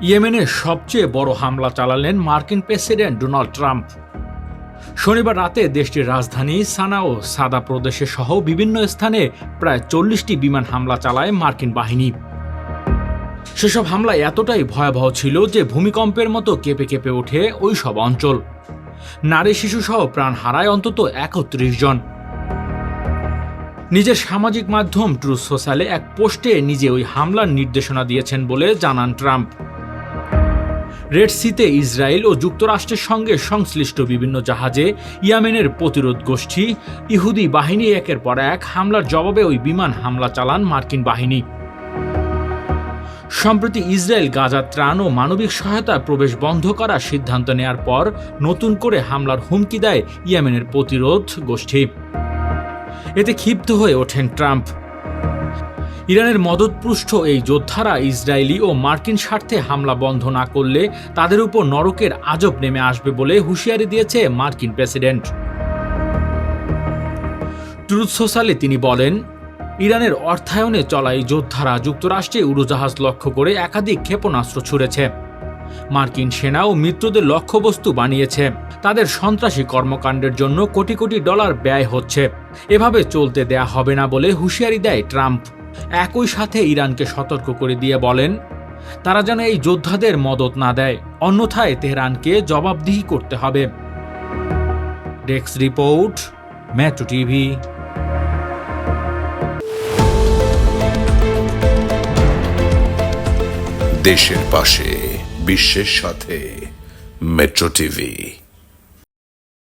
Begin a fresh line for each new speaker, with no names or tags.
ইয়েমেনে সবচেয়ে বড় হামলা চালালেন মার্কিন প্রেসিডেন্ট ডোনাল্ড ট্রাম্প। শনিবার রাতে দেশটির রাজধানী সানা ও সাদা প্রদেশে সহ বিভিন্ন স্থানে প্রায় চল্লিশটি বিমান হামলা চালায় মার্কিন বাহিনী। সেসব হামলা এতটাই ভয়াবহ ছিল যে ভূমিকম্পের মতো কেঁপে কেঁপে ওঠে ওই সব অঞ্চল। নারী শিশুসহ প্রাণ হারায় অন্তত একত্রিশ জন। নিজের সামাজিক মাধ্যম ট্রু সোশ্যালে এক পোস্টে নিজে ওই হামলার নির্দেশনা দিয়েছেন বলে জানান ট্রাম্প। রেড সিতে ইসরায়েল ও যুক্তরাষ্ট্রের সঙ্গে সংশ্লিষ্ট বিভিন্ন জাহাজে ইয়ামেনের প্রতিরোধ গোষ্ঠী, ইহুদি বাহিনী একের পর এক হামলার জবাবে ওই বিমান হামলা চালান মার্কিন বাহিনী। সম্প্রতি ইসরায়েল গাজা ত্রাণ ও মানবিক সহায়তা প্রবেশ বন্ধ করার সিদ্ধান্ত নেয়ার পর নতুন করে হামলার হুমকি দেয় ইয়েমেনের প্রতিরোধ গোষ্ঠী। এতে ক্ষিপ্ত হয়ে ওঠেন ট্রাম্প। ইরানের মদতপুষ্ট এই যোদ্ধারা ইসরায়েলি ও মার্কিন স্বার্থে হামলা বন্ধ না করলে তাদের উপর নরকের আজব নেমে আসবে বলে হুঁশিয়ারি দিয়েছে মার্কিন প্রেসিডেন্ট। ট্রুথ সোশ্যালে তিনি বলেন, ইরানের অর্থায়নে চলা এই যোদ্ধারা যুক্তরাষ্ট্রে উড়োজাহাজ লক্ষ্য করে একাধিক ক্ষেপণাস্ত্র ছুড়েছে। মার্কিন সেনা ও মিত্রদের লক্ষ্যবস্তু বানিয়েছে। তাদের সন্ত্রাসী কর্মকাণ্ডের জন্য কোটি কোটি ডলার ব্যয় হচ্ছে। এভাবে চলতে দেয়া হবে না বলে হুঁশিয়ারি দেয় ট্রাম্প। একই সাথে ইরানকে সতর্ক করে দিয়ে বলেন, তারা যেন এই যোদ্ধাদের মদত না দেয়, অন্যথায় তেহরানকে জবাবদিহি করতে হবে। Desk report Metro TV.
দেশের পাশে, বিশ্বের সাথে মেট্রো টিভি।